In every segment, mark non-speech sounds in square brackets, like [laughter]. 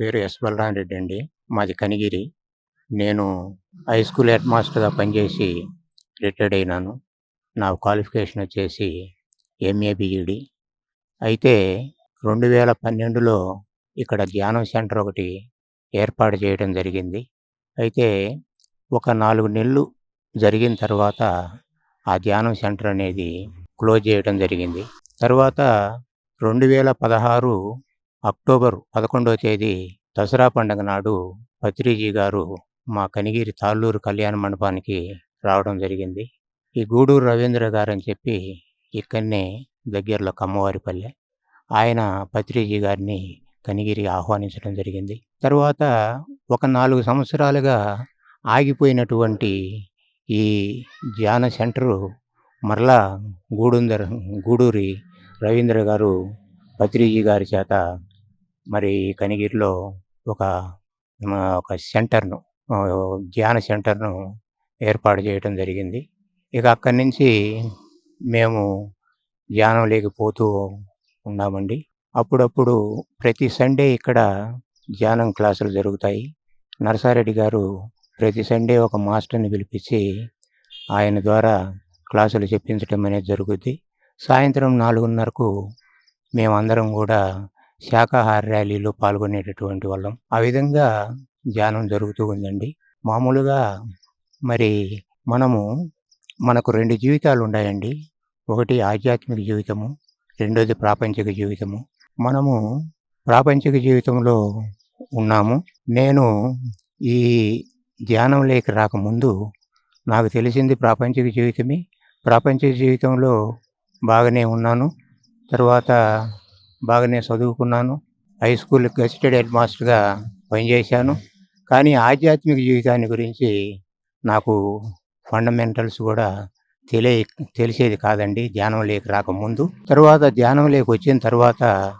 పేరు ఎస్ బలరామరెడ్డి అండి. మాది కనిగిరి. నేను హై స్కూల్ హెడ్ మాస్టర్గా పనిచేసి రిటైర్డ్ అయినాను. నా క్వాలిఫికేషన్ వచ్చేసి ఎంఏ బిఈడి. అయితే రెండు వేల పన్నెండులో ఇక్కడ ధ్యానం సెంటర్ ఒకటి ఏర్పాటు చేయడం జరిగింది. అయితే ఒక నాలుగు నెలలు జరిగిన తర్వాత ఆ ధ్యానం సెంటర్ అనేది క్లోజ్ చేయడం జరిగింది. తర్వాత రెండు వేల పదహారు అక్టోబర్ పదకొండవ తేదీ దసరా పండుగ నాడు పత్రిజీ గారు మా కనిగిరి తాళ్ళూరు కళ్యాణ మండపానికి రావడం జరిగింది. ఈ గూడూరు రవీంద్ర గారు అని చెప్పి ఇక్కడనే దగ్గరలో కమ్మవారిపల్లె. ఆయన పత్రిజీ గారిని కనిగిరి ఆహ్వానించడం జరిగింది. తర్వాత ఒక నాలుగు సంవత్సరాలుగా ఆగిపోయినటువంటి ఈ ధ్యాన సెంటరు మరలా గూడుందర గూడూరి రవీంద్ర గారు పత్రిజీ గారి చేత మరి కనిగిరిలో ఒక ఒక సెంటర్ను ధ్యాన సెంటర్ను ఏర్పాటు చేయడం జరిగింది. ఇక అక్కడి నుంచి మేము ధ్యానం లేకపోతూ ఉన్నామండి. అప్పుడప్పుడు ప్రతి సండే ఇక్కడ ధ్యానం క్లాసులు జరుగుతాయి. నరసారెడ్డి గారు ప్రతి సండే ఒక మాస్టర్ని పిలిపించి ఆయన ద్వారా క్లాసులు చెప్పించడం అనేది జరుగుద్ది. సాయంత్రం నాలుగున్నరకు మేమందరం కూడా శాకాహార ర్యాలీలో పాల్గొనేటటువంటి వాళ్ళం. ఆ విధంగా ధ్యానం జరుగుతూ ఉందండి. మామూలుగా మరి మనము మనకు రెండు జీవితాలు ఉన్నాయండి. ఒకటి ఆధ్యాత్మిక జీవితము రెండోది ప్రాపంచిక జీవితము. మనము ప్రాపంచిక జీవితంలో ఉన్నాము. నేను ఈ ధ్యానం లేక రాకముందు నాకు తెలిసింది ప్రాపంచిక జీవితమే. ప్రాపంచిక జీవితంలో బాగానే ఉన్నాను. తర్వాత బాగానే చదువుకున్నాను. హై స్కూల్ గెస్టెడ్ హెడ్ మాస్టర్గా పనిచేశాను. కానీ ఆధ్యాత్మిక జీవితాన్ని గురించి నాకు ఫండమెంటల్స్ కూడా తెలియ తెలిసేది కాదండి. ధ్యానం లేక రాకముందు. తర్వాత ధ్యానం లేక వచ్చిన తర్వాత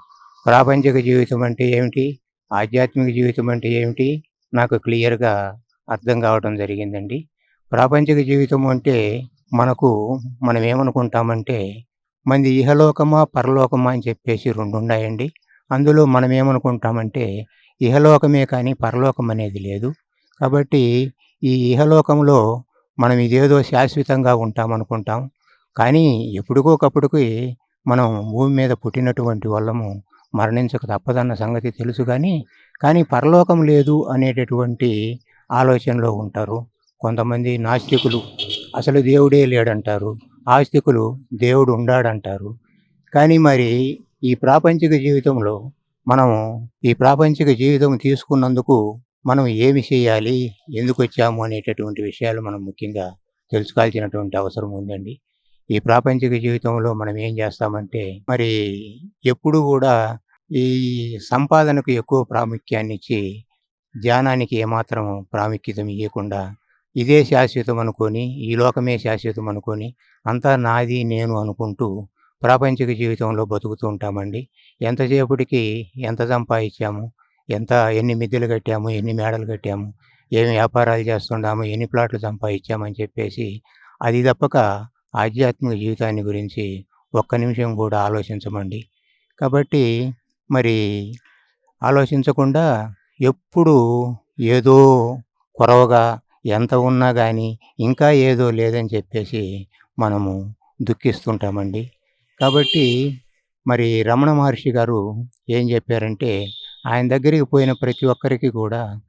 ప్రాపంచిక జీవితం అంటే ఏమిటి? ఆధ్యాత్మిక జీవితం అంటే ఏమిటి? నాకు క్లియర్గా అర్థం కావడం జరిగిందండి. ప్రాపంచిక జీవితం అంటే మనకు మనం ఏమనుకుంటామంటే మంది ఇహలోకమా పరలోకమా అని చెప్పేసి రెండు ఉన్నాయండి అందులో మనం ఏమనుకుంటామంటే ఇహలోకమే కానీ పరలోకం అనేది లేదు. కాబట్టి ఈ ఇహలోకంలో మనం ఇదేదో శాశ్వతంగా ఉంటామనుకుంటాం. కానీ ఎప్పుడుకోకప్పుడుకి మనం భూమి మీద పుట్టినటువంటి వాళ్ళము మరణించక తప్పదన్న సంగతి తెలుసు కానీ కానీ పరలోకం లేదు అనేటటువంటి ఆలోచనలో ఉంటారు. కొంతమంది నాస్తికులు అసలు దేవుడే లేడంటారు. ఆస్తికులు దేవుడు ఉండాడంటారు. కానీ మరి ఈ ప్రాపంచిక జీవితంలో మనము ఈ ప్రాపంచిక జీవితం తీసుకున్నందుకు మనం ఏమి చేయాలి? ఎందుకు వచ్చాము? అనేటటువంటి విషయాలు మనం ముఖ్యంగా తెలుసుకోవాల్సినటువంటి అవసరం ఉందండి. ఈ ప్రాపంచిక జీవితంలో మనం ఏం చేస్తామంటే మరి ఎప్పుడు కూడా ఈ సంపాదనకు ఎక్కువ ప్రాముఖ్యాన్ని ఇచ్చి ధ్యానానికి ఏమాత్రం ప్రాముఖ్యత ఇవ్వకుండా ఇదే శాశ్వతం అనుకొని ఈ లోకమే శాశ్వతం అనుకొని అంతా నాది నేను అనుకుంటూ ప్రాపంచిక జీవితంలో బతుకుతూ ఉంటామండి. ఎంతసేపటికి ఎంత సంపాదించాము ఎంత ఎన్ని మిద్దెలు కట్టాము ఎన్ని మేడలు కట్టాము ఏమి వ్యాపారాలు చేస్తున్నాము ఎన్ని ప్లాట్లు సంపాదించామని చెప్పేసి అది తప్పక ఆధ్యాత్మిక జీవితాన్ని గురించి ఒక్క నిమిషం కూడా ఆలోచించమండి. కాబట్టి మరి ఆలోచించకుండా ఎప్పుడు ఏదో కొరవగా ఎంత ఉన్నా కానీ ఇంకా ఏదో లేదని చెప్పేసి మనము దుఃఖిస్తుంటామండి. కాబట్టి మరి రమణ మహర్షి గారు ఏం చెప్పారంటే ఆయన దగ్గరికి పోయిన ప్రతి ఒక్కరికి కూడా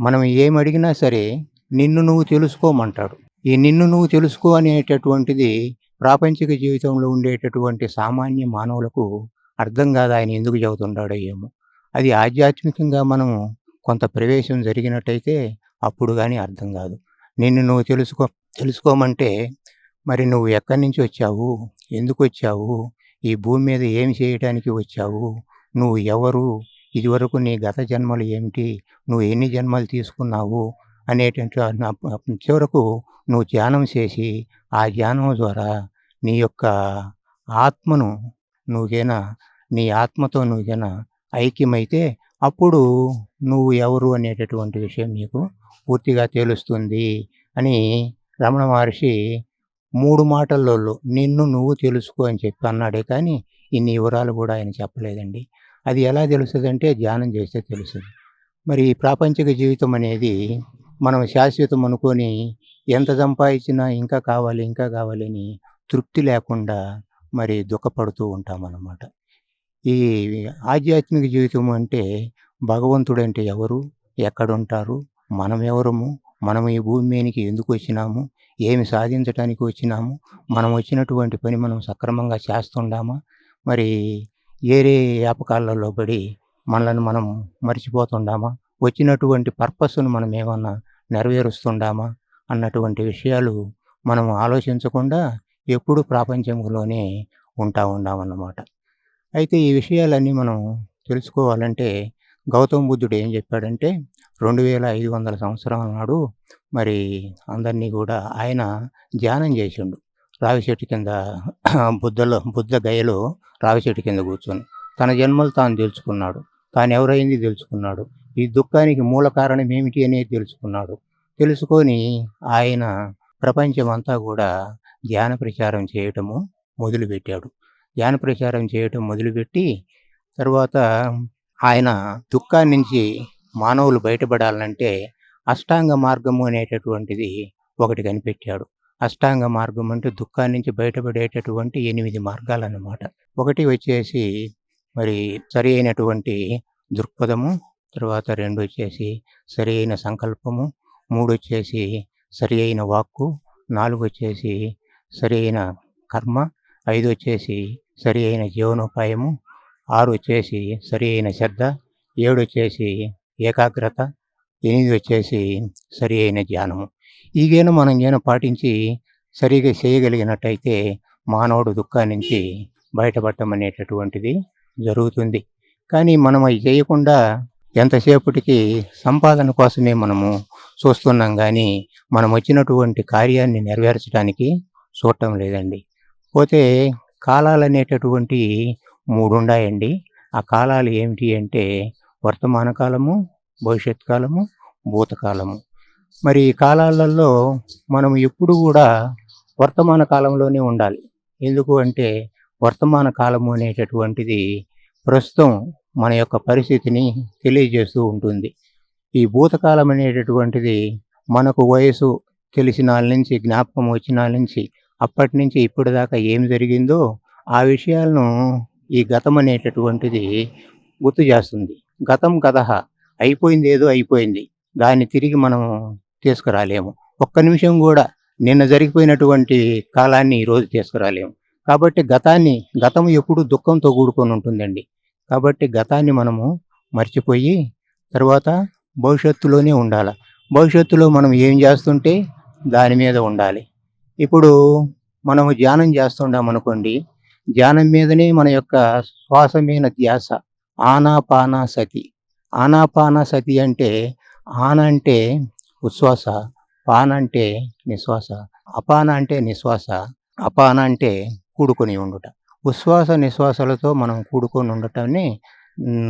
మనం ఏం అడిగినా సరే నిన్ను నువ్వు తెలుసుకోమంటాడు. ఈ నిన్ను నువ్వు తెలుసుకో అనేటటువంటిది ప్రాపంచిక జీవితంలో ఉండేటటువంటి సామాన్య మానవులకు అర్థం కాదు ఆయన ఎందుకు చదువుతుంటాడో ఏమో. అది ఆధ్యాత్మికంగా మనము కొంత ప్రవేశం జరిగినట్టయితే అప్పుడు కానీ అర్థం కాదు. నిన్ను నువ్వు తెలుసుకో తెలుసుకోమంటే మరి నువ్వు ఎక్కడి నుంచి వచ్చావు? ఎందుకు వచ్చావు? ఈ భూమి మీద ఏమి చేయడానికి వచ్చావు? నువ్వు ఎవరు? ఇదివరకు నీ గత జన్మలు ఏమిటి? నువ్వు ఎన్ని జన్మలు తీసుకున్నావు? అనేటువంటి చివరకు నువ్వు ధ్యానం చేసి ఆ ధ్యానం ద్వారా నీ యొక్క ఆత్మను నువ్వేనా నీ ఆత్మతో నువ్వేనా ఐక్యమైతే అప్పుడు నువ్వు ఎవరు అనేటటువంటి విషయం నీకు పూర్తిగా తేలుస్తుంది అని రమణ మహర్షి మూడు మాటల్లో నిన్ను నువ్వు తెలుసుకో అని చెప్పి అన్నాడే కానీ ఇన్ని వివరాలు కూడా ఆయన చెప్పలేదండి అది ఎలా తెలుస్తుంది అంటే ధ్యానం చేస్తే తెలుస్తుంది మరి ప్రాపంచిక జీవితం అనేది మనం శాశ్వతం అనుకొని ఎంత సంపాదించినా ఇంకా కావాలి, ఇంకా కావాలని తృప్తి లేకుండా మరి దుఃఖపడుతూ ఉంటామన్నమాట. ఈ ఆధ్యాత్మిక జీవితం అంటే భగవంతుడంటే ఎవరు? ఎక్కడుంటారు? మనమెవరము? మనం ఈ భూమి మీదకి ఎందుకొచ్చినాము? ఏమి సాధించటానికి వచ్చినాము? మనం వచ్చినటువంటి పని మనం సక్రమంగా చేస్తుండామా? మరి ఏరే వ్యాపకాలలో పడి మనల్ని మనం మర్చిపోతుండామా? వచ్చినటువంటి పర్పస్‌ను మనం ఏమన్నా నెరవేరుస్తుండామా? అన్నటువంటి విషయాలు మనం ఆలోచించకుండా ఎప్పుడూ ప్రాపంచంలోనే ఉంటా ఉండామన్నమాట. అయితే ఈ విషయాలన్నీ మనం తెలుసుకోవాలంటే గౌతమ బుద్ధుడు ఏం చెప్పాడంటే 2500 సంవత్సరాల నాడు మరి అందరినీ కూడా ఆయన ధ్యానం చేసిండు. రావి చెట్టు కింద [clears throat] బుద్ధలో బుద్ధ గయలో రావి చెట్టు కింద కూర్చొని. తన జన్మలు తాను తెలుసుకున్నాడు. తాను ఎవరైంది తెలుసుకున్నాడు. ఈ దుఃఖానికి మూల కారణం ఏమిటి అనేది తెలుసుకున్నాడు. తెలుసుకొని ఆయన ప్రపంచమంతా కూడా ధ్యాన ప్రచారం చేయటము మొదలుపెట్టాడు. ధ్యాన ప్రచారం చేయటం మొదలుపెట్టి తర్వాత ఆయన దుఃఖాన్నించి మానవులు బయటపడాలంటే అష్టాంగ మార్గము అనేటటువంటిది ఒకటి కనిపెట్టాడు. అష్టాంగ మార్గం అంటే దుఃఖాన్నించి బయటపడేటటువంటి ఎనిమిది మార్గాలు అన్నమాట ఒకటి వచ్చేసి మరి సరి అయినటువంటి దృక్పథము. తర్వాత రెండు వచ్చేసి సరి అయిన సంకల్పము. మూడు వచ్చేసి సరి అయిన వాక్కు. నాలుగొచ్చేసి సరి అయిన కర్మ. ఐదు వచ్చేసి సరి అయిన జీవనోపాయము. ఆరు వచ్చేసి సరి అయిన శ్రద్ధ. ఏడు వచ్చేసి ఏకాగ్రత. ఎనిమిదొచ్చేసి సరి అయిన ధ్యానము. ఈ మనం గీన పాటించి సరిగా చేయగలిగినట్టయితే మానవుడు దుఃఖాన్నించి బయటపడటం అనేటటువంటిది జరుగుతుంది. కానీ మనం అవి చేయకుండా ఎంతసేపటికి సంపాదన కోసమే మనము చూస్తున్నాం కానీ మనం వచ్చినటువంటి కార్యాన్ని నెరవేర్చడానికి చూడటం లేదండి. పోతే కాలాలు అనేటటువంటి మూడున్నాయండి ఆ కాలాలు ఏమిటి అంటే వర్తమాన కాలము, భవిష్యత్ కాలము, భూతకాలము. మరి ఈ కాలాలలో మనం ఎప్పుడు కూడా వర్తమాన కాలంలోనే ఉండాలి. ఎందుకు అంటే వర్తమాన కాలము అనేటటువంటిది ప్రస్తుతం మన యొక్క పరిస్థితిని తెలియజేస్తూ ఉంటుంది. ఈ భూతకాలం అనేటటువంటిది మనకు వయసు తెలిసిన నుంచి, జ్ఞాపకం వచ్చినాళ్ళ నుంచి, అప్పటినుంచి ఇప్పటిదాకా ఏం జరిగిందో ఆ విషయాలను ఈ గతం అనేటటువంటిది గుర్తు చేస్తుంది. గతం గతః అయిపోయిందేదో అయిపోయింది. దాన్ని తిరిగి మనం తీసుకురాలేము. ఒక్క నిమిషం కూడా నిన్న జరిగిపోయినటువంటి కాలాన్ని ఈరోజు తీసుకురాలేము. కాబట్టి గతాన్ని గతం ఎప్పుడూ దుఃఖంతో కూడుకొని ఉంటుందండి. కాబట్టి గతాన్ని మనము మర్చిపోయి తర్వాత భవిష్యత్తులోనే ఉండాలి భవిష్యత్తులో మనం ఏం చేస్తుంటే దాని మీద ఉండాలి. ఇప్పుడు మనము ధ్యానం చేస్తుండామనుకోండి. ధ్యానం మీదనే మన యొక్క శ్వాస మీద ధ్యాస. ఆనాపానసతి. ఆనాపానసతి అంటే ఆన అంటే ఉచ్ఛ్వాస. పాన అంటే నిశ్వాస. అపాన అంటే నిశ్వాస. అపాన అంటే కూడుకొని ఉండుట. ఉచ్ఛ్వాస నిశ్వాసాలతో మనం కూడుకొని ఉండటాన్ని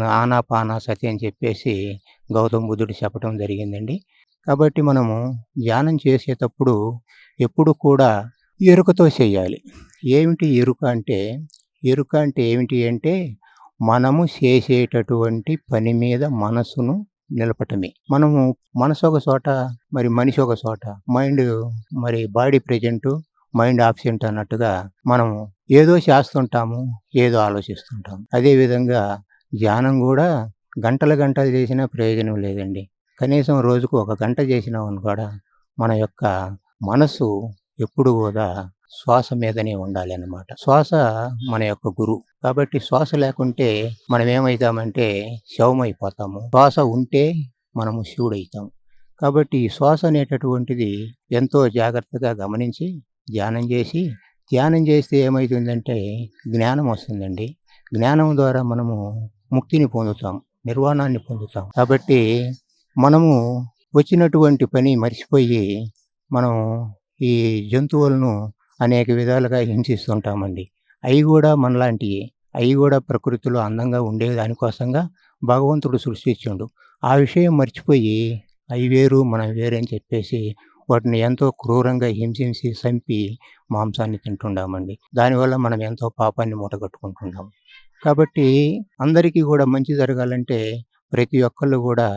ఆనాపాన సతి అని చెప్పేసి గౌతమ బుద్ధుడు చెప్పటం జరిగిందండి. కాబట్టి మనము ధ్యానం చేసేటప్పుడు ఎప్పుడు కూడా ఎరుకతో చేయాలి. ఏమిటి ఎరుక అంటే, ఎరుక అంటే ఏమిటి అంటే మనము చేసేటటువంటి పని మీద మనసును నిలపటమే. మనము మనసు ఒక చోట, మరి మనిషి ఒక చోట. మైండ్ మరి బాడీ ప్రెజెంటు, మైండ్ ఆబ్సెంట్ అన్నట్టుగా మనము ఏదో చేస్తుంటాము. ఏదో ఆలోచిస్తుంటాము. అదే విధంగా ధ్యానం కూడా గంటల గంటలు చేసినా ప్రయోజనం లేదండి. కనీసం రోజుకు ఒక గంట చేసినా కూడా మన యొక్క మనసు ఎప్పుడు కూడా శ్వాస మీదనే ఉండాలి అన్నమాట శ్వాస మన యొక్క గురువు. కాబట్టి శ్వాస లేకుంటే మనం ఏమవుతామంటే శవమైపోతాము. శ్వాస ఉంటే మనము శివుడైతాం. కాబట్టి ఈ శ్వాస అనేటటువంటిది ఎంతో జాగ్రత్తగా గమనించి ధ్యానం చేసి, ధ్యానం చేస్తే ఏమవుతుందంటే జ్ఞానం వస్తుందండి. జ్ఞానం ద్వారా మనము ముక్తిని పొందుతాం. నిర్వాణాన్ని పొందుతాం. కాబట్టి మనము వచ్చినటువంటి పని మర్చిపోయి మనం ఈ జంతువులను అనేక విధాలుగా హింసిస్తుంటామండి. అవి కూడా మనలాంటివి అవి కూడా ప్రకృతిలో అందంగా ఉండే దానికోసంగా భగవంతుడు సృష్టించిండు. ఆ విషయం మర్చిపోయి అవి వేరు, మనం వేరు అని చెప్పేసి వాటిని ఎంతో క్రూరంగా హింసించి, చంపి మాంసాన్ని తింటుండామండి. దానివల్ల మనం ఎంతో పాపాన్ని మూటగట్టుకుంటున్నాం. కాబట్టి అందరికీ కూడా మంచి జరగాలంటే ప్రతి ఒక్కళ్ళు కూడా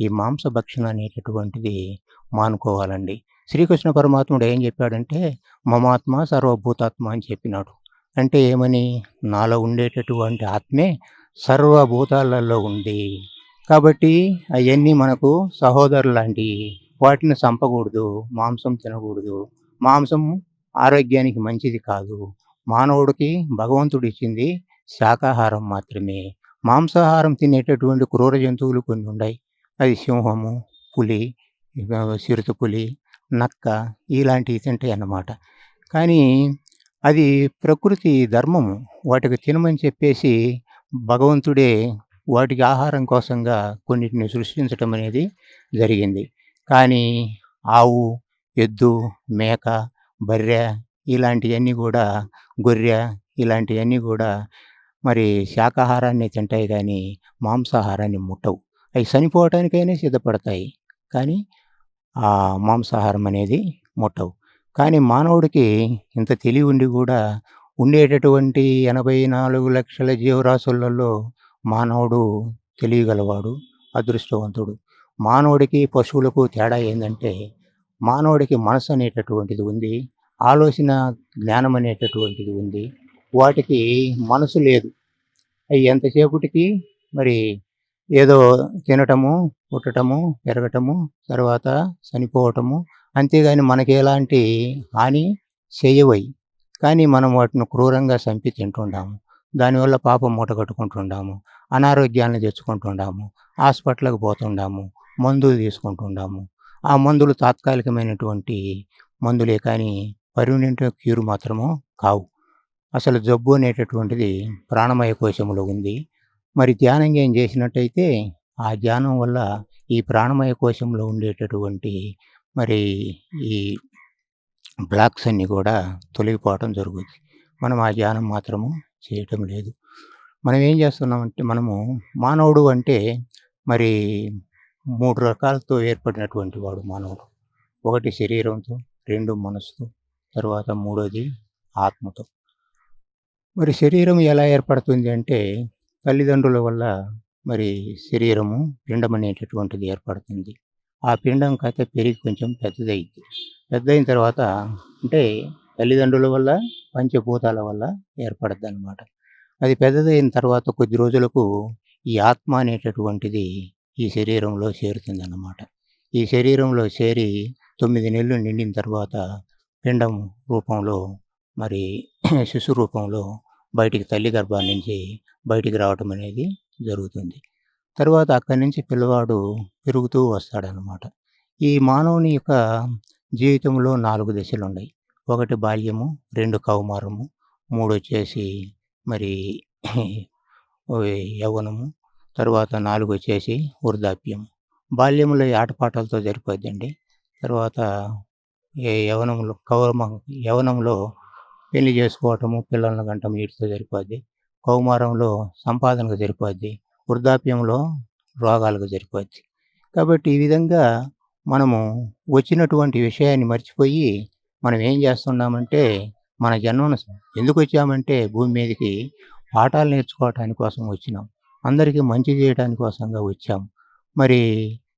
ఈ మాంసభక్షణ అనేటటువంటిది మానుకోవాలండి. శ్రీకృష్ణ పరమాత్ముడు ఏం చెప్పాడంటే మమాత్మ సర్వభూతాత్మ అని చెప్పినాడు. అంటే ఏమని? నాలో ఉండేటటువంటి ఆత్మే సర్వభూతాలలో ఉంది. కాబట్టి అవన్నీ మనకు సహోదరుల్లాంటియి. వాటిని చంపకూడదు మాంసం తినకూడదు మాంసం ఆరోగ్యానికి మంచిది కాదు. మానవుడికి భగవంతుడిచ్చింది శాకాహారం మాత్రమే. మాంసాహారం తినేటటువంటి క్రూర జంతువులు కొన్ని ఉన్నాయి అది సింహము, పులి, ఆహ్, చిరుతపులి, నక్క ఇలాంటివి తింటాయి అన్నమాట కానీ అది ప్రకృతి ధర్మము. వాటికి తినమని చెప్పేసి భగవంతుడే వాటికి ఆహారం కోసంగా కొన్నిటిని సృష్టించటం అనేది జరిగింది. కానీ ఆవు, ఎద్దు, మేక, బర్రె ఇలాంటివన్నీ కూడా గొర్రె ఇలాంటివన్నీ కూడా మరి శాకాహారాన్ని తింటాయి కానీ మాంసాహారాన్ని ముట్టవు. అవి చనిపోవటానికైనా సిద్ధపడతాయి. కానీ ఆ మాంసాహారం అనేది ముట్టవు. కానీ మానవుడికి ఇంత తెలివి ఉండి కూడా ఉండేటటువంటి 84,00,000 జీవరాశులలో మానవుడు తెలియగలవాడు అదృష్టవంతుడు. మానవుడికి, పశువులకు తేడా ఏంటంటే మానవుడికి మనసు అనేటటువంటిది ఉంది. ఆలోచన జ్ఞానం అనేటటువంటిది ఉంది. వాటికి మనసు లేదు. అవి ఎంతసేపటికి మరి ఏదో తినటము, పుట్టటము, పెరగటము, తర్వాత చనిపోవటము. అంతేగాని మనకెలాంటి హాని చేయవై కానీ మనం వాటిని క్రూరంగా చంపి తింటుండాము. దానివల్ల పాపం మూట కట్టుకుంటుండాము అనారోగ్యాలను తెచ్చుకుంటుండాము. హాస్పిటల్‌కి పోతుండాము. మందులు తీసుకుంటుండాము. ఆ మందులు తాత్కాలికమైనటువంటి మందులే కానీ పర్మనెంట్ క్యూర్ మాత్రము కావు. అసలు జబ్బు అనేటటువంటిది ప్రాణమయ కోశంలో ఉంది. మరి ధ్యానం ఏం చేసినట్టయితే ఆ ధ్యానం వల్ల ఈ ప్రాణమయ కోశంలో ఉండేటటువంటి మరి ఈ బ్లాక్స్ అన్నీ కూడా తొలగిపోవటం జరుగుతుంది మనం ఆ ధ్యానం మాత్రము చేయటం లేదు. మనం ఏం చేస్తున్నామంటే మనము మానవుడు అంటే మరి మూడు రకాలతో ఏర్పడినటువంటి వాడు మానవుడు. ఒకటి శరీరంతో, రెండు మనసుతో, తర్వాత మూడోది ఆత్మతో. మరి శరీరం ఎలా ఏర్పడుతుంది అంటే తల్లిదండ్రుల వల్ల మరి శరీరము పిండం అనేటటువంటిది ఏర్పడుతుంది. ఆ పిండం కాస్త పెరిగి కొంచెం పెద్దదైంది పెద్దయిన తర్వాత అంటే తల్లిదండ్రుల వల్ల, పంచభూతాల వల్ల ఏర్పడద్దనమాట. అది పెద్దదైన తర్వాత కొద్ది రోజులకు ఈ ఆత్మ అనేటటువంటిది ఈ శరీరంలో చేరుతుందన్నమాట. ఈ శరీరంలో చేరి తొమ్మిది నెలలు నిండిన తర్వాత పిండం రూపంలో మరి శిశు రూపంలో బయటికి తల్లి గర్భాన్నించి నుంచి బయటికి రావటం అనేది జరుగుతుంది. తర్వాత అక్కడి నుంచి పిల్లవాడు పెరుగుతూ వస్తాడనమాట. ఈ మానవుని యొక్క జీవితంలో నాలుగు దశలు ఉన్నాయి ఒకటి బాల్యము, రెండు కౌమారము, మూడు వచ్చేసి మరి ఓయ్ యవ్వనము, తర్వాత నాలుగొచ్చేసి వృద్ధాప్యము బాల్యంలో ఆటపాటలతో సరిపోద్దండి. తర్వాత ఈ కౌరమ యవనంలో యవ్వనంలో పెళ్ళి చేసుకోవటము, పిల్లల్ని గంటం వీటితో సరిపోద్ది. కౌమారంలో సంపాదనకు సరిపోద్ది. వృద్ధాప్యంలో రోగాలకు సరిపోద్ది. కాబట్టి ఈ విధంగా మనము వచ్చినటువంటి విషయాన్ని మర్చిపోయి మనం ఏం చేస్తున్నామంటే మన జన్మను ఎందుకొచ్చామంటే భూమి మీదకి పాఠాలు నేర్చుకోవటానికి కోసం వచ్చినాం. అందరికీ మంచి చేయటాని కోసంగా వచ్చాం. మరి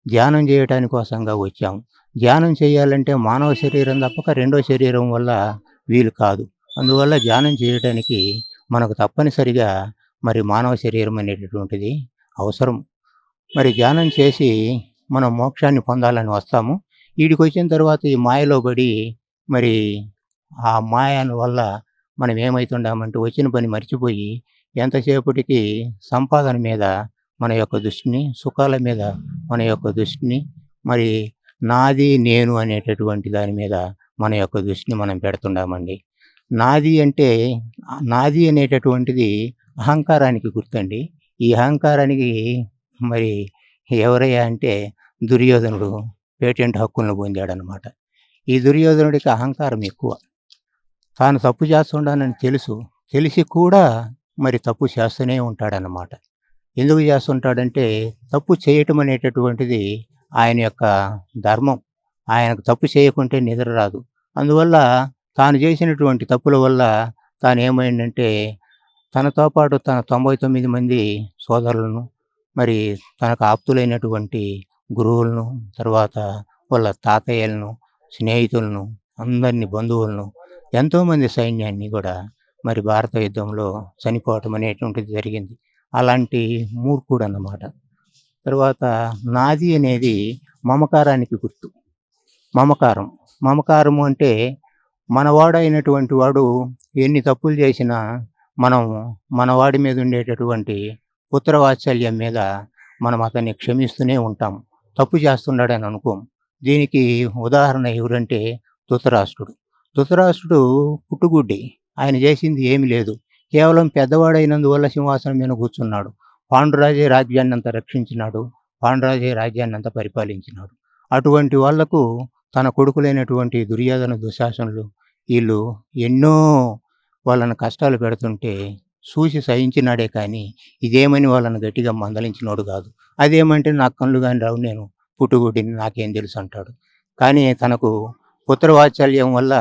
ధ్యానం చేయటాని కోసంగా వచ్చాం. ధ్యానం చేయాలంటే మానవ శరీరం తప్పక రెండో శరీరం వల్ల వీలు కాదు. అందువల్ల ధ్యానం చేయటానికి మనకు తప్పనిసరిగా మరి మానవ శరీరం అనేటటువంటిది అవసరం. మరి ధ్యానం చేసి మనం మోక్షాన్ని పొందాలని వస్తాము. వీడికి వచ్చిన తర్వాత ఈ మాయలో పడి మరి ఆ మాయ వల్ల మనం ఏమవుతుండామంటే వచ్చిన పని మర్చిపోయి ఎంతసేపటికి సంపాదన మీద మన యొక్క దృష్టిని, సుఖాల మీద మన యొక్క దృష్టిని, మరి నాది, నేను అనేటటువంటి దాని మీద మన యొక్క దృష్టిని మనం పెడుతుండామండి. నాది అంటే నాది అనేటటువంటిది అహంకారానికి గుర్తండి. ఈ అహంకారానికి మరి ఎవరయ్యా అంటే దుర్యోధనుడు పేటెంట్ హక్కులను పొందాడనమాట. ఈ దుర్యోధనుడికి అహంకారం ఎక్కువ. తాను తప్పు చేస్తుండానని తెలుసు. తెలిసి కూడా మరి తప్పు చేస్తూనే ఉంటాడనమాట. ఎందుకు చేస్తుంటాడంటే తప్పు చేయటం అనేటటువంటిది ఆయన యొక్క ధర్మం. ఆయనకు తప్పు చేయకుంటే నిద్ర రాదు. అందువల్ల తాను చేసినటువంటి తప్పుల వల్ల తానేమైందంటే తనతో పాటు తన 99 మంది సోదరులను మరి తనకు ఆప్తులైనటువంటి గురువులను తర్వాత వాళ్ళ తాతయ్యలను స్నేహితులను అందరిని బంధువులను ఎంతోమంది సైన్యాన్ని కూడా మరి భారత యుద్ధంలో చనిపోవటం అనేటువంటిది జరిగింది. అలాంటి మూర్ఖుడు అన్నమాట తర్వాత నాది అనేది మమకారానికి గుర్తు. మమకారం. మమకారము అంటే మనవాడైనటువంటి వాడు ఎన్ని తప్పులు చేసినా మనం మనవాడి మీద ఉండేటటువంటి పుత్రవాత్సల్యం మీద మనం అతన్ని క్షమిస్తూనే ఉంటాం. తప్పు చేస్తున్నాడని అనుకోం. దీనికి ఉదాహరణ ఎవరంటే ధృతరాష్ట్రుడు. ధృతరాష్ట్రుడు పుట్టుగుడ్డి. ఆయన చేసింది ఏమీ లేదు. కేవలం పెద్దవాడైనందువల్ల సింహాసనం మీద కూర్చున్నాడు. పాండురాజే రాజ్యాన్ని అంత రక్షించినాడు. పాండురాజే రాజ్యాన్ని అంత పరిపాలించినాడు. అటువంటి వాళ్ళకు తన కొడుకులైనటువంటి దుర్యోధన దుశాసనులు వీళ్ళు ఎన్నో వాళ్ళని కష్టాలు పెడుతుంటే చూసి సహించినాడే కానీ ఇదేమని వాళ్ళని గట్టిగా మందలించినోడు కాదు. అదేమంటే నా కళ్ళు కానీ రావు నేను పుట్టుగుడ్డిని నాకేం తెలుసు అంటాడు. కానీ తనకు పుత్రవాత్సల్యం వల్ల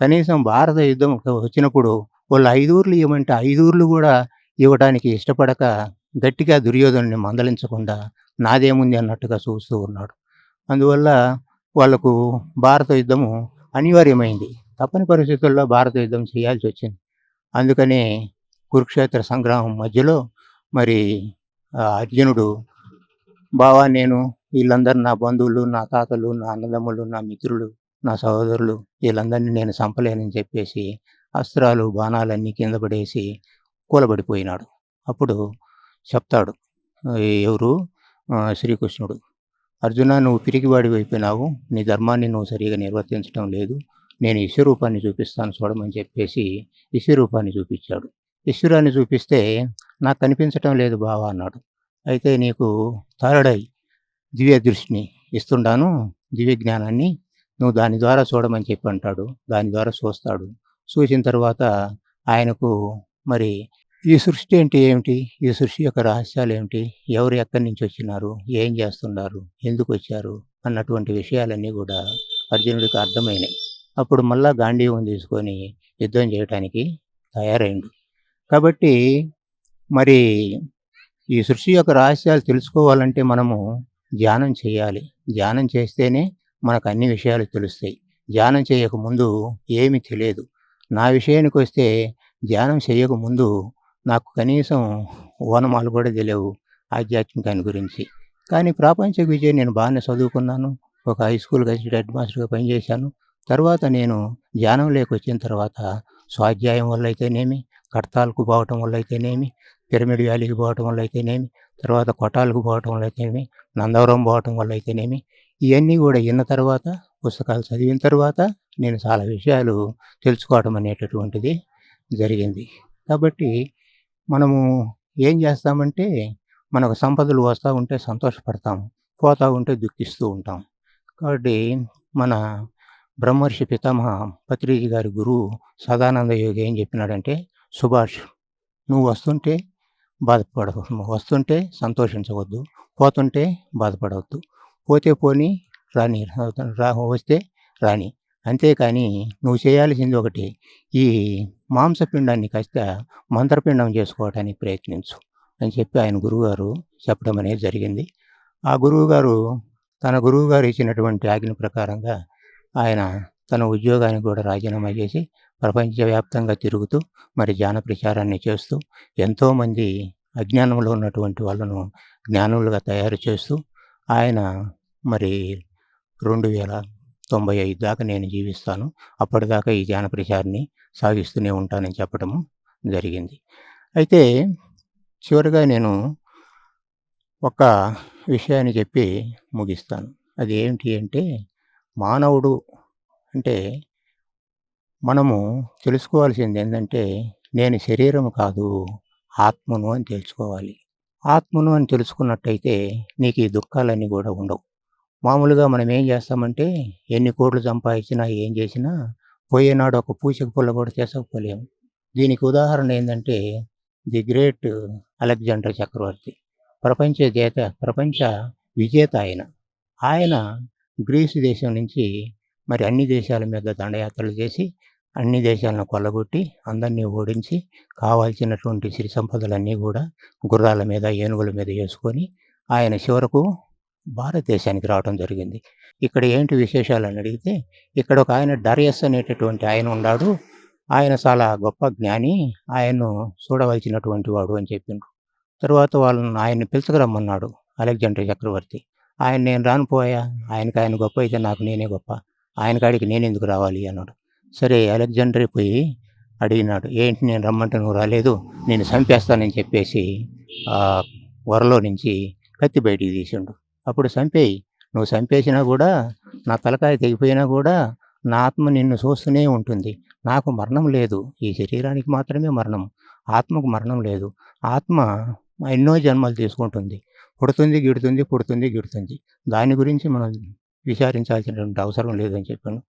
కనీసం భారత యుద్ధం వచ్చినప్పుడు వాళ్ళు ఐదూర్లు ఇవ్వమంటే ఐదూర్లు కూడా ఇవ్వడానికి ఇష్టపడక గట్టిగా దుర్యోధనుని మందలించకుండా నాదేముంది అన్నట్టుగా చూస్తూ ఉన్నాడు. అందువల్ల వాళ్ళకు భారత యుద్ధము అనివార్యమైంది. తప్పని పరిస్థితుల్లో భారత యుద్ధం చేయాల్సి వచ్చింది. అందుకనే కురుక్షేత్ర సంగ్రామం మధ్యలో మరి అర్జునుడు బావా నేను వీళ్ళందరూ నా బంధువులు నా తాతలు నా అన్నదమ్ములు నా మిత్రులు నా సహోదరులు వీళ్ళందరినీ నేను చంపలేనని చెప్పేసి అస్త్రాలు బాణాలన్నీ కింద పడేసి కూలబడిపోయినాడు. అప్పుడు చెప్తాడు ఎవరు? శ్రీకృష్ణుడు. అర్జున నువ్వు పిరికివాడి అయిపోయినావు నీ ధర్మాన్ని నువ్వు సరిగా నిర్వర్తించడం లేదు. నేను విశ్వరూపాన్ని చూపిస్తాను చూడమని చెప్పేసి విశ్వరూపాన్ని చూపించాడు. విశ్వరాన్ని చూపిస్తే నాకు కనిపించటం లేదు బావా అన్నాడు. అయితే నీకు తారడై దివ్య దృష్టిని ఇస్తుండాను దివ్య జ్ఞానాన్ని నువ్వు దాని ద్వారా చూడమని చెప్పి అంటాడు. దాని ద్వారా చూస్తాడు. చూసిన తర్వాత ఆయనకు మరి ఈ సృష్టి ఏంటి ఏమిటి? ఈ సృష్టి యొక్క రహస్యాలు ఏమిటి? ఎవరు ఎక్కడి నుంచి వచ్చినారు? ఏం చేస్తున్నారు? ఎందుకు వచ్చారు? అన్నటువంటి విషయాలన్నీ కూడా అర్జునుడికి అర్థమైనాయి అప్పుడు మళ్ళా గాంధీవం తీసుకొని యుద్ధం చేయడానికి తయారైండు. కాబట్టి మరి ఈ సృష్టి యొక్క రహస్యాలు తెలుసుకోవాలంటే మనము ధ్యానం చేయాలి. ధ్యానం చేస్తేనే మనకు అన్ని విషయాలు తెలుస్తాయి. ధ్యానం చేయకముందు ఏమీ తెలియదు. నా విషయానికి వస్తే ధ్యానం చేయకముందు నాకు కనీసం ఓనమాలు కూడా తెలియవు ఆధ్యాత్మికాన్ని గురించి. కానీ ప్రాపంచిక విజయం నేను బాగానే చదువుకున్నాను. ఒక హై స్కూల్ అసిస్టెంట్ హెడ్ మాస్టర్గా పనిచేశాను. తర్వాత నేను ధ్యానం వచ్చిన తర్వాత స్వాధ్యాయం వల్ల అయితేనేమి కడతాలకు పోవటం వల్ల అయితేనేమి పిరమిడ్ వ్యాలీకి పోవటం వల్ల అయితేనేమి తర్వాత కొటాలకు పోవటం వల్ల అయితేనేమి నందవరం పోవటం వల్ల అయితేనేమి ఇవన్నీ కూడా విన్న తర్వాత పుస్తకాలు చదివిన తర్వాత నేను చాలా విషయాలు తెలుసుకోవడం అనేటటువంటిది జరిగింది. కాబట్టి మనము ఏం చేస్తామంటే మనకు సంపదలు వస్తూ ఉంటే సంతోషపడతాము పోతూ ఉంటే దుఃఖిస్తూ ఉంటాం కాబట్టి మన బ్రహ్మర్షి పితామహ పత్రిజీ గారి గురువు సదానంద యోగి ఏం చెప్పినాడంటే సుభాష్ నువ్వు వస్తుంటే బాధపడవద్దు వస్తుంటే సంతోషించవద్దు పోతుంటే బాధపడవద్దు పోతే పోని రాని రా వస్తే రాని. అంతేకాని నువ్వు చేయాల్సింది ఒకటి ఈ మాంసపిండాన్ని కాస్త మంత్రపిండం చేసుకోవడానికి ప్రయత్నించు అని చెప్పి ఆయన గురువుగారు చెప్పడం అనేది జరిగింది. ఆ గురువుగారు తన గురువుగారు ఇచ్చినటువంటి ఆజ్ఞ ప్రకారంగా ఆయన తన ఉద్యోగానికి కూడా రాజీనామా చేసి ప్రపంచవ్యాప్తంగా తిరుగుతూ మరి జ్ఞాన ప్రచారాన్ని చేస్తూ ఎంతోమంది అజ్ఞానంలో ఉన్నటువంటి వాళ్ళను జ్ఞానులుగా తయారు చేస్తూ ఆయన మరి రెండు వేల తొంభై ఐదు దాకా నేను జీవిస్తాను. అప్పటిదాకా ఈ జ్ఞాన ప్రచారాన్ని సాగిస్తూనే ఉంటానని చెప్పడము జరిగింది. అయితే చివరిగా నేను ఒక విషయాన్ని చెప్పి ముగిస్తాను. అది ఏంటి అంటే మానవుడు అంటే మనము తెలుసుకోవాల్సింది ఏంటంటే నేను శరీరం కాదు ఆత్మను అని తెలుసుకోవాలి. ఆత్మను అని తెలుసుకున్నట్టయితే నీకు ఈ దుఃఖాలన్నీ కూడా ఉండవు. మామూలుగా మనం ఏం చేస్తామంటే ఎన్ని కోట్లు సంపాదించినా ఏం చేసినా పోయేనాడు ఒక పూసిక పుల్ల కూడా చేసుకోలేము దీనికి ఉదాహరణ ఏంటంటే ది గ్రేట్ అలెగ్జాండర్ చక్రవర్తి. ప్రపంచ దేత ప్రపంచ విజేత ఆయన. ఆయన గ్రీసు దేశం నుంచి మరి అన్ని దేశాల మీద దండయాత్రలు చేసి అన్ని దేశాలను కొల్లగొట్టి అందరినీ ఓడించి కావాల్సినటువంటి సిరి సంపదలన్నీ కూడా గుర్రాల మీద ఏనుగుల మీద వేసుకొని ఆయన చివరకు భారతదేశానికి రావడం జరిగింది. ఇక్కడ ఏంటి విశేషాలు అని అడిగితే ఇక్కడ ఒక ఆయన డరియస్ అనేటటువంటి ఆయన ఉన్నాడు. ఆయన చాలా గొప్ప జ్ఞాని ఆయన్ను చూడవలసినటువంటి వాడు అని చెప్పిండ్రు. తర్వాత వాళ్ళని ఆయన్ని పిలుచుకురమ్మన్నాడు అలెగ్జాండర్ చక్రవర్తి. ఆయన నేను రానుపోయా ఆయనకి ఆయన గొప్ప అయితే నాకు నేనే గొప్ప. ఆయన కాడికి నేను ఎందుకు రావాలి అన్నాడు. సరే అలెగ్జాండర్ పోయి అడిగినాడు ఏంటి నేను రమ్మంటే నువ్వు రాలేదు నేను చంపేస్తానని చెప్పేసి ఆ వరలో నుంచి కత్తి బయటికి తీసిండు. అప్పుడు చంపేయి. నువ్వు చంపేసినా కూడా నా తలకాయ తెగిపోయినా కూడా నా ఆత్మ నిన్ను చూస్తూనే ఉంటుంది. నాకు మరణం లేదు. ఈ శరీరానికి మాత్రమే మరణం. ఆత్మకు మరణం లేదు. ఆత్మ ఎన్నో జన్మలు తీసుకుంటుంది. పుడుతుంది గిడుతుంది పుడుతుంది గిడుతుంది. దాని గురించి మనం విచారించాల్సినటువంటి అవసరం లేదని చెప్పాను.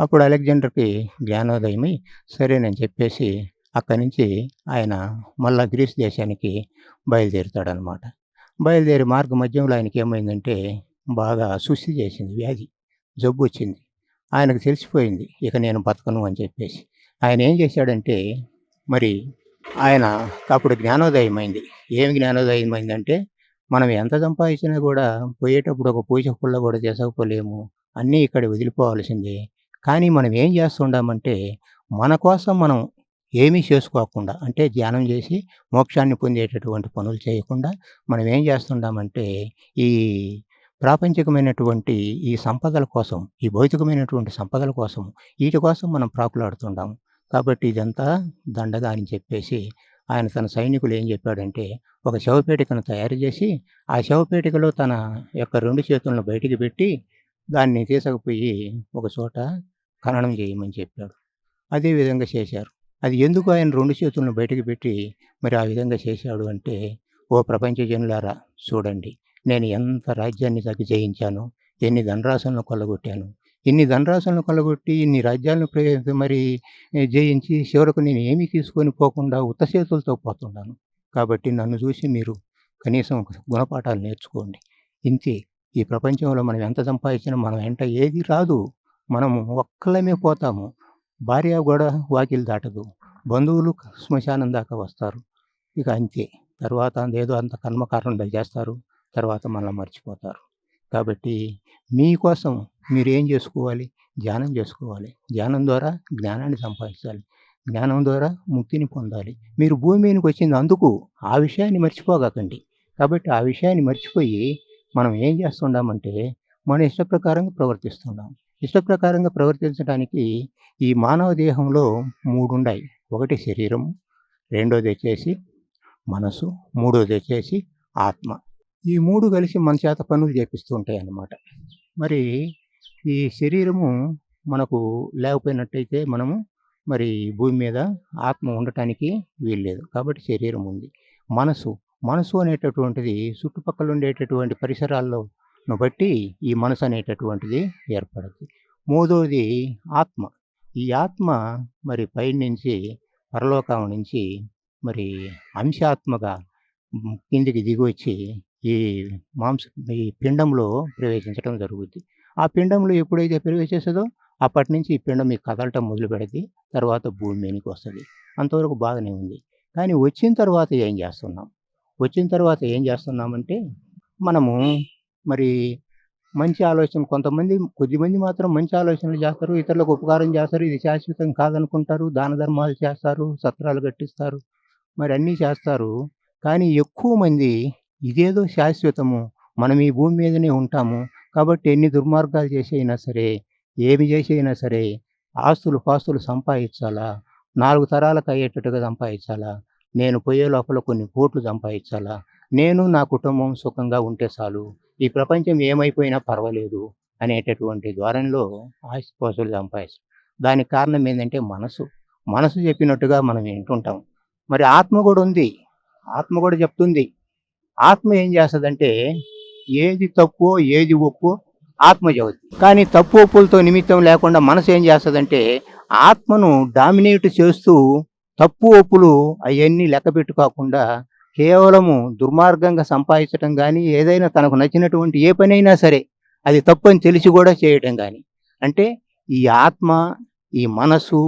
అప్పుడు అలెగ్జాండర్కి జ్ఞానోదయమై సరేనని చెప్పేసి అక్కడి నుంచి ఆయన మళ్ళా గ్రీస్ దేశానికి బయలుదేరుతాడనమాట. బయలుదేరి మార్గ మధ్యంలో ఆయనకి ఏమైందంటే బాగా సుస్థి చేసింది వ్యాధి జబ్బు వచ్చింది. ఆయనకు తెలిసిపోయింది ఇక నేను బతకను అని చెప్పేసి. ఆయన ఏం చేశాడంటే మరి ఆయన అప్పుడు జ్ఞానోదయం అయింది ఏమి జ్ఞానోదయం అయిందంటే మనం ఎంత సంపాదించినా కూడా పోయేటప్పుడు ఒక పూజ పుల్ల కూడా చేసుకపోలేము. అన్నీ ఇక్కడ వదిలిపోవాల్సిందే. కానీ మనం ఏం చేస్తుండామంటే మన కోసం మనం ఏమీ చేసుకోకుండా అంటే ధ్యానం చేసి మోక్షాన్ని పొందేటటువంటి పనులు చేయకుండా మనం ఏం చేస్తుండామంటే ఈ ప్రాపంచికమైనటువంటి ఈ సంపదల కోసం ఈ భౌతికమైనటువంటి సంపదల కోసం వీటి కోసం మనం ప్రాకులాడుతుంటాం. కాబట్టి ఇదంతా దండగా అని చెప్పేసి ఆయన తన సైనికులు ఏం చెప్పాడంటే ఒక శవపేటికను తయారు చేసి ఆ శవపేటికలో తన యొక్క రెండు చేతులను బయటికి పెట్టి దాన్ని తీసుకుపోయి ఒక చోట ఖననం చేయమని చెప్పాడు. అదే విధంగా చేశారు. అది ఎందుకు ఆయన రెండు చేతులను బయటికి పెట్టి మరి ఆ విధంగా చేశాడు అంటే ఓ ప్రపంచ జనులారా చూడండి నేను ఎంత రాజ్యాన్ని తగ్గి జయించాను ఎన్ని ధనరాశులను కొల్లగొట్టాను ఇన్ని ధనరాశులను కలగొట్టి ఇన్ని రాజ్యాలను ప్రే- మరి జయించి చివరకు నేను ఏమీ తీసుకొని పోకుండా ఉత్త చేతులతో పోతున్నాను. కాబట్టి నన్ను చూసి మీరు కనీసం గుణపాఠాలు నేర్చుకోండి. ఇంతే. ఈ ప్రపంచంలో మనం ఎంత సంపాదించినా మనం వెంట ఏది రాదు. మనము ఒక్కలమే పోతాము. భార్య కూడా వాకిలు దాటదు. బంధువులు శ్మశానం దాకా వస్తారు. ఇక అంతే. తర్వాత ఏదో అంత కర్మకారణం చేస్తారు. తర్వాత మళ్ళీ మర్చిపోతారు. కాబట్టి మీకోసం మీరు ఏం చేసుకోవాలి? ధ్యానం చేసుకోవాలి. ధ్యానం ద్వారా జ్ఞానాన్ని సంపాదించాలి. జ్ఞానం ద్వారా ముక్తిని పొందాలి. మీరు భూమి మీదకి వచ్చింది అందుకు ఆ విషయాన్ని మర్చిపోగాకండి. కాబట్టి ఆ విషయాన్ని మర్చిపోయి మనం ఏం చేస్తున్నామంటే మన ఇష్ట ప్రకారంగా ప్రవర్తిస్తున్నాం ఇష్ట ప్రకారంగా ప్రవర్తించడానికి ఈ మానవ దేహంలో మూడుండాయి. ఒకటి శరీరం రెండోది వచ్చేసి మనసు మూడోది వచ్చేసి ఆత్మ. ఈ మూడు కలిసి మన చేత పనులు చేపిస్తూ ఉంటాయి అన్నమాట మరి ఈ శరీరము మనకు లేకపోయినట్టయితే మనము మరి భూమి మీద ఆత్మ ఉండటానికి వీల్లేదు. కాబట్టి శరీరం ఉంది. మనసు మనసు అనేటటువంటిది చుట్టుపక్కల ఉండేటటువంటి పరిసరాల్లో బట్టి ఈ మనసు అనేటటువంటిది ఏర్పడుతుంది. మూడోది ఆత్మ. ఈ ఆత్మ మరి పైనుంచి పరలోకం నుంచి మరి అంశాత్మగా కిందికి దిగి వచ్చి ఈ మాంస ఈ పిండంలో ప్రవేశించడం జరుగుద్ది. ఆ పిండంలో ఎప్పుడైతే ప్రవేశిస్తుందో అప్పటి నుంచి ఈ పిండం మీకు కదలటం మొదలు పెడితే తర్వాత భూమి మీదకి వస్తుంది. అంతవరకు బాగానే ఉంది. కానీ వచ్చిన తర్వాత ఏం చేస్తున్నాం? వచ్చిన తర్వాత ఏం చేస్తున్నామంటే మనము మరి మంచి ఆలోచన కొంతమంది కొద్దిమంది మాత్రం మంచి ఆలోచనలు చేస్తారు ఇతరులకు ఉపకారం చేస్తారు ఇది శాశ్వతం కాదనుకుంటారు దాన ధర్మాలు చేస్తారు సత్రాలు కట్టిస్తారు మరి అన్నీ చేస్తారు. కానీ ఎక్కువ మంది ఇదేదో శాశ్వతము. మనం ఈ భూమి మీదనే ఉంటాము. కాబట్టి ఎన్ని దుర్మార్గాలు చేసైనా సరే ఏమి చేసైనా సరే ఆస్తులు పాస్తులు సంపాదించాలా? నాలుగు తరాలకు అయ్యేటట్టుగా సంపాదించాలా? నేను పోయే లోపల కొన్ని కోట్లు సంపాదించాలా? నేను నా కుటుంబం సుఖంగా ఉంటే చాలు. ఈ ప్రపంచం ఏమైపోయినా పర్వాలేదు అనేటటువంటి ధోరణిలో ఆస్తిపాస్తులు సంపాదించాలి దానికి కారణం ఏంటంటే మనసు. మనసు చెప్పినట్టుగా మనం వింటుంటాం. మరి ఆత్మ కూడా ఉంది. ఆత్మ కూడా చెప్తుంది. ఆత్మ ఏం చేస్తుందంటే ఏది తక్కువ ఏది ఒప్పు ఆత్మ చెబుతుంది కానీ తప్పు ఒప్పులతో నిమిత్తం లేకుండా మనసు ఏం చేస్తుందంటే ఆత్మను డామినేట్ చేస్తూ తప్పు ఒప్పులు అవన్నీ లెక్క పెట్టుకోకుండా కేవలము దుర్మార్గంగా సంపాదించడం కానీ ఏదైనా తనకు నచ్చినటువంటి ఏ పనైనా సరే అది తప్పు అని తెలిసి కూడా చేయటం కానీ అంటే ఈ ఆత్మ ఈ మనసు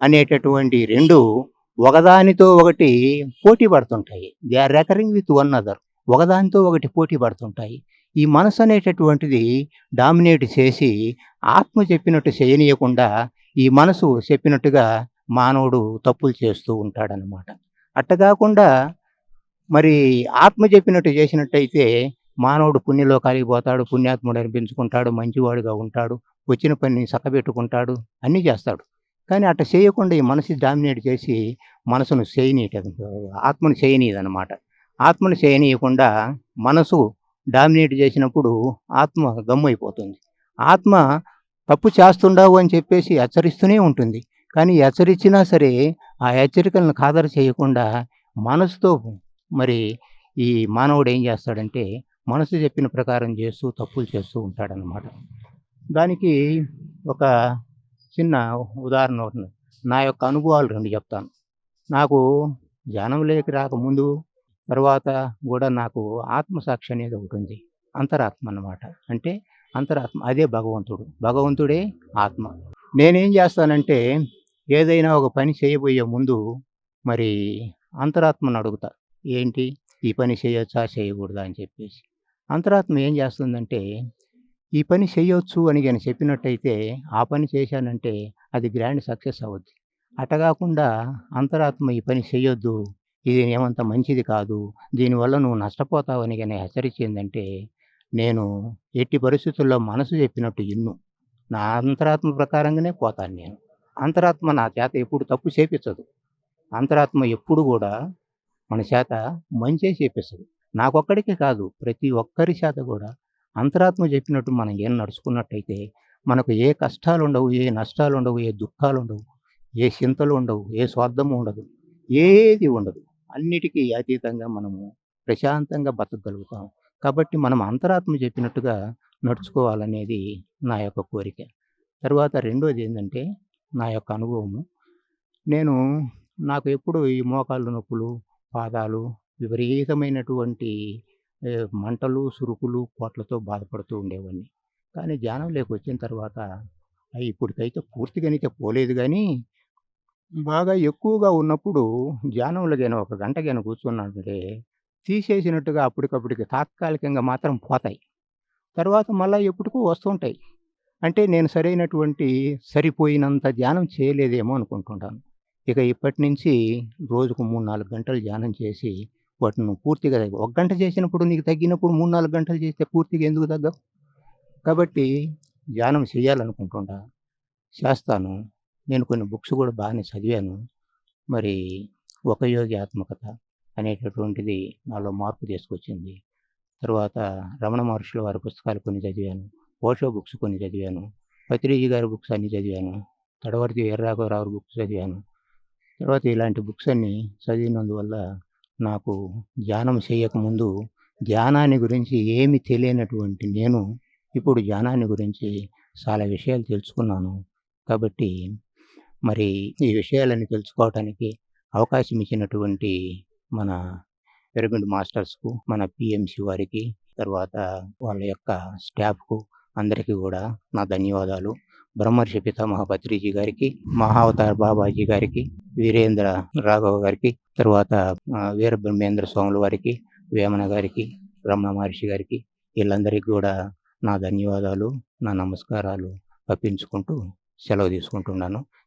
అనేటటువంటి రెండు ఒకదానితో ఒకటి పోటీ పడుతుంటాయి. They are recurring with one other ఒకదానితో ఒకటి పోటీ పడుతుంటాయి. ఈ మనసు అనేటటువంటిది డామినేట్ చేసి ఆత్మ చెప్పినట్టు చేయనీయకుండా ఈ మనసు చెప్పినట్టుగా మానవుడు తప్పులు చేస్తూ ఉంటాడనమాట. అట్ట కాకుండా మరి ఆత్మ చెప్పినట్టు చేసినట్టయితే మానవుడు పుణ్యలోకానికి పోతాడు పుణ్యాత్ముడు అనిపించుకుంటాడు మంచివాడుగా ఉంటాడు వచ్చిన పని చక్కబెట్టుకుంటాడు అన్నీ చేస్తాడు. కానీ అట్ట చేయకుండా ఈ మనసు డామినేట్ చేసి మనసును చేయనీయటం ఆత్మను చేయనీయదనమాట. ఆత్మను చేయనీయకుండా మనసు డామినేట్ చేసినప్పుడు ఆత్మ గమ్మైపోతుంది. ఆత్మ తప్పు చేస్తుండవు అని చెప్పేసి హెచ్చరిస్తూనే ఉంటుంది. కానీ హెచ్చరించినా సరే ఆ హెచ్చరికలను ఖాదరు చేయకుండా మనసుతో మరి ఈ మానవుడు ఏం చేస్తాడంటే మనసు చెప్పిన ప్రకారం చేస్తూ తప్పులు చేస్తూ ఉంటాడనమాట దానికి ఒక చిన్న ఉదాహరణ నా యొక్క అనుభవాలు రెండు చెప్తాను. నాకు ధ్యానంలోకి రాకముందు తర్వాత కూడా నాకు ఆత్మసాక్షి అనేది ఒకటి ఉంది అంతరాత్మ అన్నమాట. అంటే అంతరాత్మ అదే భగవంతుడు. భగవంతుడే ఆత్మ. నేనేం చేస్తానంటే ఏదైనా ఒక పని చేయబోయే ముందు మరి అంతరాత్మను అడుగుతా. ఏంటి? ఈ పని చేయొచ్చా? చేయకూడదా? అని చెప్పేసి. అంతరాత్మ ఏం చేస్తుందంటే ఈ పని చేయొచ్చు అని నేను చెప్పినట్టయితే ఆ పని చేశానంటే అది గ్రాండ్ సక్సెస్ అవుద్ది అట కాకుండా అంతరాత్మ ఈ పని చేయొద్దు. ఇది ఏమంత మంచిది కాదు. దీనివల్ల నువ్వు నష్టపోతావని కానీ హెచ్చరించిందంటే నేను ఎట్టి పరిస్థితుల్లో మనసు చెప్పినట్టు ఇన్ను. నా అంతరాత్మ ప్రకారంగానే పోతాను నేను. అంతరాత్మ నా చేత ఎప్పుడు తప్పు చేపించదు అంతరాత్మ ఎప్పుడు కూడా మన చేత మంచే చేపిస్తుంది నాకొక్కడికే కాదు ప్రతి ఒక్కరి చేత కూడా అంతరాత్మ చెప్పినట్టు మనం ఏం నడుచుకున్నట్టయితే మనకు ఏ కష్టాలు ఉండవు ఏ నష్టాలు ఉండవు ఏ దుఃఖాలు ఉండవు ఏ చింతలు ఉండవు ఏ స్వార్థము ఉండదు ఏది ఉండదు. అన్నిటికీ అతీతంగా మనము ప్రశాంతంగా బతకగలుగుతాం. కాబట్టి మనం అంతరాత్మ చెప్పినట్టుగా నడుచుకోవాలనేది నా యొక్క కోరిక. తర్వాత రెండోది ఏంటంటే నా యొక్క అనుభవము. నేను నాకు ఎప్పుడు ఈ మోకాళ్ళు నొప్పులు పాదాలు విపరీతమైనటువంటి మంటలు సురుకులు కోట్లతో బాధపడుతూ ఉండేవాడిని. కానీ ధ్యానంలోకి వచ్చిన తర్వాత అవి ఇప్పటికైతే పూర్తిగానైతే పోలేదు కానీ బాగా ఎక్కువగా ఉన్నప్పుడు ధ్యానంలో కానీ ఒక గంట కానీ కూర్చున్నానంటే తీసేసినట్టుగా అప్పటికప్పటికి తాత్కాలికంగా మాత్రం పోతాయి. తర్వాత మళ్ళీ ఎప్పటికో వస్తుంటాయి. అంటే నేను సరైనటువంటి సరిపోయినంత ధ్యానం చేయలేదేమో అనుకుంటుంటాను. ఇక ఇప్పటి నుంచి రోజుకు మూడు నాలుగు గంటలు ధ్యానం చేసి వాటిని పూర్తిగా ఒక గంట చేసినప్పుడు నీకు తగ్గినప్పుడు మూడు నాలుగు గంటలు చేస్తే పూర్తిగా ఎందుకు తగ్గవు? కాబట్టి ధ్యానం చేయాలనుకుంటుంటా. చేస్తాను. నేను కొన్ని బుక్స్ కూడా బాగానే చదివాను. మరి ఒక యోగి ఆత్మకథ అనేటటువంటిది నాలో మార్పు తీసుకొచ్చింది. తర్వాత రమణ మహర్షుల వారి పుస్తకాలు కొన్ని చదివాను. ఓషో బుక్స్ కొన్ని చదివాను. పత్రిజీ గారి బుక్స్ అన్నీ చదివాను. తడవర్తి ఎర్రాఘవరావు బుక్స్ చదివాను. తర్వాత ఇలాంటి బుక్స్ అన్నీ చదివినందువల్ల నాకు ధ్యానం చేయకముందు ధ్యానాన్ని గురించి ఏమి తెలియనటువంటి నేను ఇప్పుడు ధ్యానాన్ని గురించి చాలా విషయాలు తెలుసుకున్నాను. కాబట్టి మరి ఈ విషయాలను తెలుసుకోవటానికి అవకాశం ఇచ్చినటువంటి మన పిరమిడ్ మాస్టర్స్కు మన పిఎంసి వారికి తర్వాత వాళ్ళ యొక్క స్టాఫ్కు అందరికీ కూడా నా ధన్యవాదాలు. బ్రహ్మర్షి పితామహ పత్రిజీ గారికి మహావతార్ బాబాజీ గారికి వీరేంద్ర రాఘవ గారికి తర్వాత వీర బ్రహ్మేంద్ర స్వాముల వారికి వేమన గారికి రమణ మహర్షి గారికి వీళ్ళందరికీ కూడా నా ధన్యవాదాలు నా నమస్కారాలు అప్పించుకుంటూ సెలవు తీసుకుంటున్నాను.